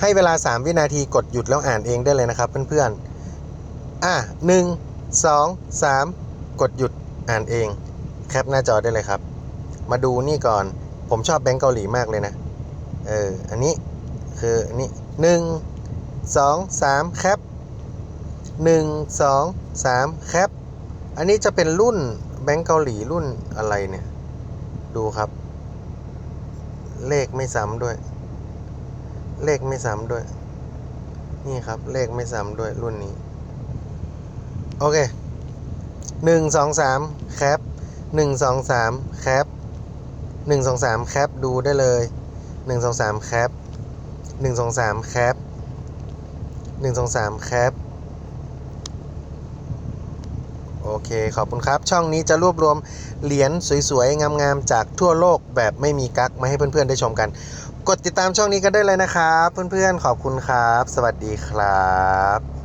ให้เวลา 3 วินาทีกดหยุดแล้วอ่านเองได้เลยนะครับเพื่อนๆ อะหนึ่งสองสามกดหยุดอ่านเอง แคปหน้าจอได้เลยครับ มาดูนี่ก่อน ผมชอบแบงก์เกาหลีมากเลยนะ เออ อันนี้คืออันนี้หนึ่งสองสามแคปหนึ่งสองสามแคป อันนี้จะเป็นรุ่นแบงก์เกาหลีรุ่นอะไรเนี่ย ดูครับ เลขไม่ซ้ำด้วย เลขไม่ซ้ำด้วย นี่ครับ เลขไม่ซ้ำด้วยรุ่นนี้ โอเคหนึ่งสองสามแคปหนึ่งสองสามแคปหนึ่งสองสามแคปดูได้เลยหนึ่งสองสามแคปหนึ่งสองสามแคปหนึ่งสองสามแคป โอเค ขอบคุณครับ ช่องนี้จะรวบรวมเหรียญสวยๆ งามๆ จากทั่วโลกแบบไม่มีกั๊กมาให้เพื่อนๆ ได้ชมกัน กดติดตามช่องนี้กันได้เลยนะครับ เพื่อนๆ ขอบคุณครับ สวัสดีครับ